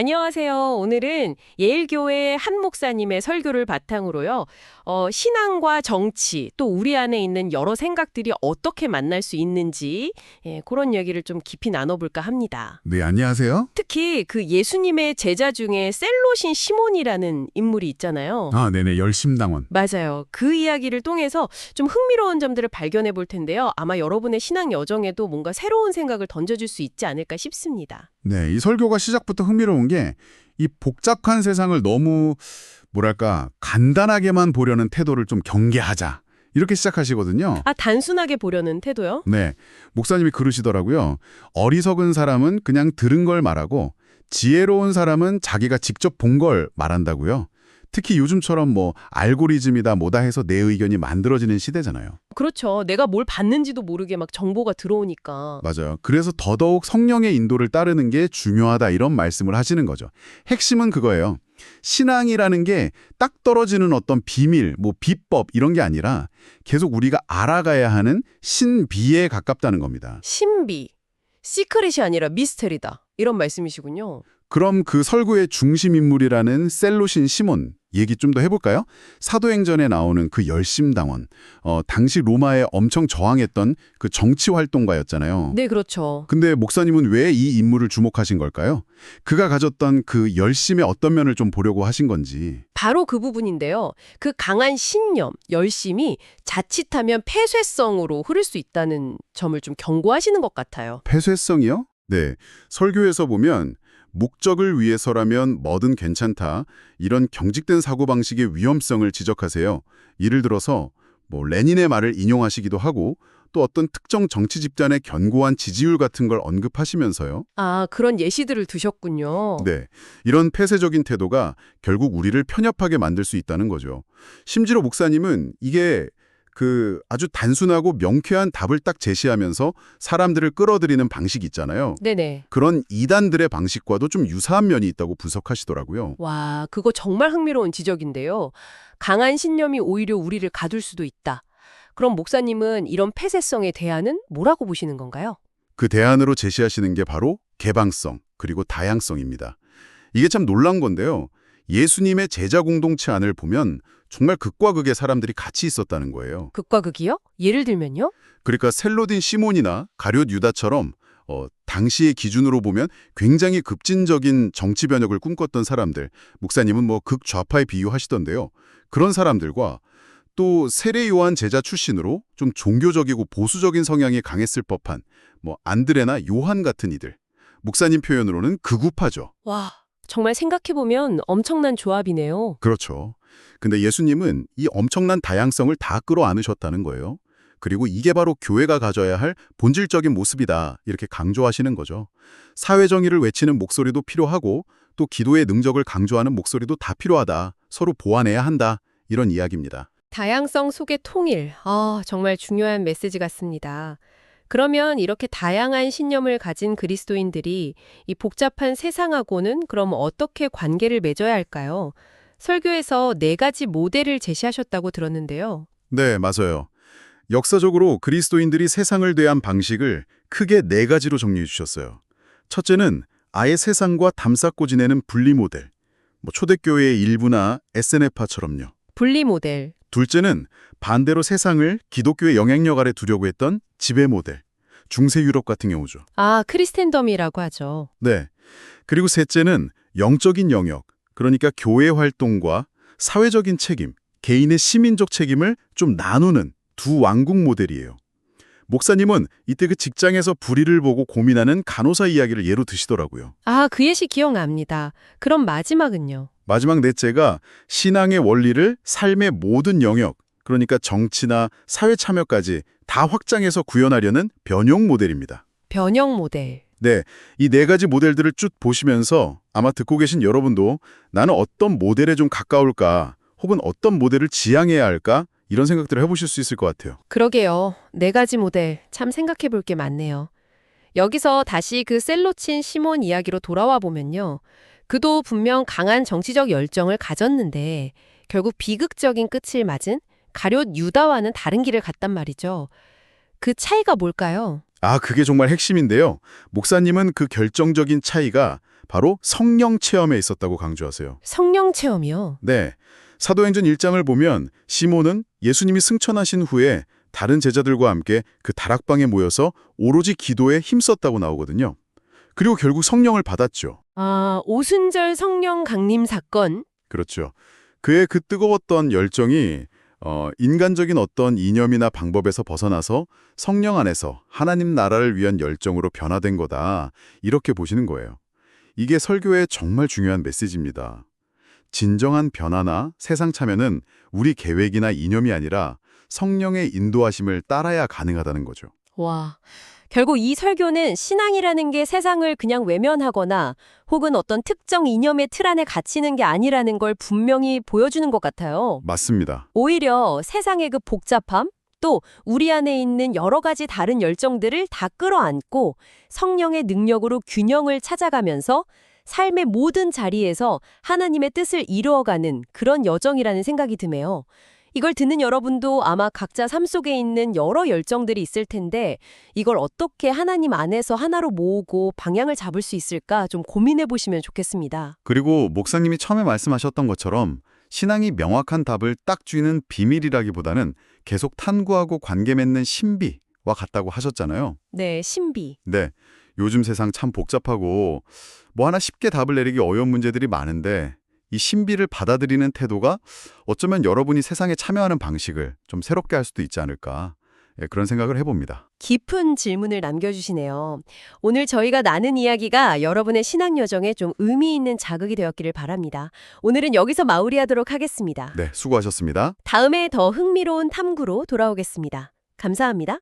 안녕하세요. 오늘은 예일교회 한 목사님의 설교를 바탕으로요. 어, 신앙과 정치, 또 우리 안에 있는 여러 생각들이 어떻게 만날 수 있는지 예, 그런 얘기를 좀 깊이 나눠볼까 합니다. 네, 안녕하세요. 특히 그 예수님의 제자 중에 셀로신 시몬이라는 인물이 있잖아요. 아, 네네, 열심당원. 맞아요. 그 이야기를 통해서 좀 흥미로운 점들을 발견해 볼 텐데요. 아마 여러분의 신앙 여정에도 뭔가 새로운 생각을 던져줄 수 있지 않을까 싶습니다. 네, 이 설교가 시작부터 흥미로운 게 이 복잡한 세상을 너무 뭐랄까 간단하게만 보려는 태도를 좀 경계하자 이렇게 시작하시거든요. 아, 단순하게 보려는 태도요? 네, 목사님이 그러시더라고요. 어리석은 사람은 그냥 들은 걸 말하고 지혜로운 사람은 자기가 직접 본 걸 말한다고요. 특히 요즘처럼 뭐 알고리즘이다 뭐다 해서 내 의견이 만들어지는 시대잖아요. 그렇죠. 내가 뭘 봤는지도 모르게 막 정보가 들어오니까. 맞아요. 그래서 더더욱 성령의 인도를 따르는 게 중요하다 이런 말씀을 하시는 거죠. 핵심은 그거예요. 신앙이라는 게 딱 떨어지는 어떤 비밀, 뭐 비법 이런 게 아니라 계속 우리가 알아가야 하는 신비에 가깝다는 겁니다. 신비. 시크릿이 아니라 미스테리다. 이런 말씀이시군요. 그럼 그 설교의 중심 인물이라는 셀로신 시몬 얘기 좀 더 해볼까요? 사도행전에 나오는 그 열심당원, 어, 당시 로마에 엄청 저항했던 그 정치 활동가였잖아요. 네, 그렇죠. 근데 목사님은 왜 이 인물을 주목하신 걸까요? 그가 가졌던 그 열심의 어떤 면을 좀 보려고 하신 건지. 바로 그 부분인데요. 그 강한 신념, 열심이 자칫하면 폐쇄성으로 흐를 수 있다는 점을 좀 경고하시는 것 같아요. 폐쇄성이요? 네. 설교에서 보면 목적을 위해서라면 뭐든 괜찮다. 이런 경직된 사고방식의 위험성을 지적하세요. 예를 들어서 뭐 레닌의 말을 인용하시기도 하고 또 어떤 특정 정치 집단의 견고한 지지율 같은 걸 언급하시면서요. 아, 그런 예시들을 두셨군요. 네. 이런 폐쇄적인 태도가 결국 우리를 편협하게 만들 수 있다는 거죠. 심지어 목사님은 이게 그 아주 단순하고 명쾌한 답을 딱 제시하면서 사람들을 끌어들이는 방식이 있잖아요. 네네. 그런 이단들의 방식과도 좀 유사한 면이 있다고 분석하시더라고요. 와, 그거 정말 흥미로운 지적인데요. 강한 신념이 오히려 우리를 가둘 수도 있다. 그럼 목사님은 이런 폐쇄성에 대안은 뭐라고 보시는 건가요? 그 대안으로 제시하시는 게 바로 개방성 그리고 다양성입니다. 이게 참 놀란 건데요. 예수님의 제자 공동체 안을 보면 정말 극과 극의 사람들이 같이 있었다는 거예요. 극과 극이요? 예를 들면요? 그러니까 셀로딘 시몬이나 가룟 유다처럼 어, 당시의 기준으로 보면 굉장히 급진적인 정치 변혁을 꿈꿨던 사람들, 목사님은 뭐 극좌파에 비유하시던데요. 그런 사람들과 또 세례 요한 제자 출신으로 좀 종교적이고 보수적인 성향이 강했을 법한 뭐 안드레나 요한 같은 이들. 목사님 표현으로는 극우파죠. 와, 정말 생각해보면 엄청난 조합이네요. 그렇죠. 근데 예수님은 이 엄청난 다양성을 다 끌어안으셨다는 거예요. 그리고 이게 바로 교회가 가져야 할 본질적인 모습이다 이렇게 강조하시는 거죠. 사회 정의를 외치는 목소리도 필요하고 또 기도의 능적을 강조하는 목소리도 다 필요하다. 서로 보완해야 한다. 이런 이야기입니다. 다양성 속의 통일. 아, 정말 중요한 메시지 같습니다. 그러면 이렇게 다양한 신념을 가진 그리스도인들이 이 복잡한 세상하고는 그럼 어떻게 관계를 맺어야 할까요? 설교에서 네 가지 모델을 제시하셨다고 들었는데요. 네, 맞아요. 역사적으로 그리스도인들이 세상을 대한 방식을 크게 네 가지로 정리해 주셨어요. 첫째는 아예 세상과 담쌓고 지내는 분리 모델. 뭐 초대교회의 일부나 SNF파처럼요. 분리 모델. 둘째는 반대로 세상을 기독교의 영향력 아래 두려고 했던 지배 모델. 중세 유럽 같은 경우죠. 아, 크리스텐덤이라고 하죠. 네. 그리고 셋째는 영적인 영역, 그러니까 교회 활동과 사회적인 책임, 개인의 시민적 책임을 좀 나누는 두 왕국 모델이에요. 목사님은 이때 그 직장에서 불의를 보고 고민하는 간호사 이야기를 예로 드시더라고요. 아, 그 예시 기억납니다. 그럼 마지막은요? 마지막 넷째가 신앙의 원리를 삶의 모든 영역, 그러니까 정치나 사회 참여까지 다 확장해서 구현하려는 변형 모델입니다. 변형 모델. 네, 이 네 가지 모델들을 쭉 보시면서 아마 듣고 계신 여러분도 나는 어떤 모델에 좀 가까울까 혹은 어떤 모델을 지향해야 할까 이런 생각들을 해보실 수 있을 것 같아요. 그러게요. 네 가지 모델 참 생각해 볼 게 많네요. 여기서 다시 그 셀로 친 시몬 이야기로 돌아와 보면요. 그도 분명 강한 정치적 열정을 가졌는데 결국 비극적인 끝을 맞은 가룟 유다와는 다른 길을 갔단 말이죠. 그 차이가 뭘까요? 아, 그게 정말 핵심인데요. 목사님은 그 결정적인 차이가 바로 성령 체험에 있었다고 강조하세요. 성령 체험이요. 네. 사도행전 1장을 보면 시몬은 예수님이 승천하신 후에 다른 제자들과 함께 그 다락방에 모여서 오로지 기도에 힘썼다고 나오거든요. 그리고 결국 성령을 받았죠. 아, 오순절 성령 강림 사건. 그렇죠. 그의 그 뜨거웠던 열정이 어, 인간적인 어떤 이념이나 방법에서 벗어나서 성령 안에서 하나님 나라를 위한 열정으로 변화된 거다. 이렇게 보시는 거예요. 이게 설교의 정말 중요한 메시지입니다. 진정한 변화나 세상 참여는 우리 계획이나 이념이 아니라 성령의 인도하심을 따라야 가능하다는 거죠. 와. 결국 이 설교는 신앙이라는 게 세상을 그냥 외면하거나 혹은 어떤 특정 이념의 틀 안에 갇히는 게 아니라는 걸 분명히 보여주는 것 같아요. 맞습니다. 오히려 세상의 그 복잡함, 또 우리 안에 있는 여러 가지 다른 열정들을 다 끌어안고 성령의 능력으로 균형을 찾아가면서 삶의 모든 자리에서 하나님의 뜻을 이루어가는 그런 여정이라는 생각이 드네요. 이걸 듣는 여러분도 아마 각자 삶 속에 있는 여러 열정들이 있을 텐데 이걸 어떻게 하나님 안에서 하나로 모으고 방향을 잡을 수 있을까 좀 고민해 보시면 좋겠습니다. 그리고 목사님이 처음에 말씀하셨던 것처럼 신앙이 명확한 답을 딱 쥐는 비밀이라기보다는 계속 탐구하고 관계 맺는 신비와 같다고 하셨잖아요. 네, 신비. 네. 요즘 세상 참 복잡하고 뭐 하나 쉽게 답을 내리기 어려운 문제들이 많은데 이 신비를 받아들이는 태도가 어쩌면 여러분이 세상에 참여하는 방식을 좀 새롭게 할 수도 있지 않을까 예, 그런 생각을 해봅니다. 깊은 질문을 남겨주시네요. 오늘 저희가 나눈 이야기가 여러분의 신앙 여정에 좀 의미 있는 자극이 되었기를 바랍니다. 오늘은 여기서 마무리하도록 하겠습니다. 네, 수고하셨습니다. 다음에 더 흥미로운 탐구로 돌아오겠습니다. 감사합니다.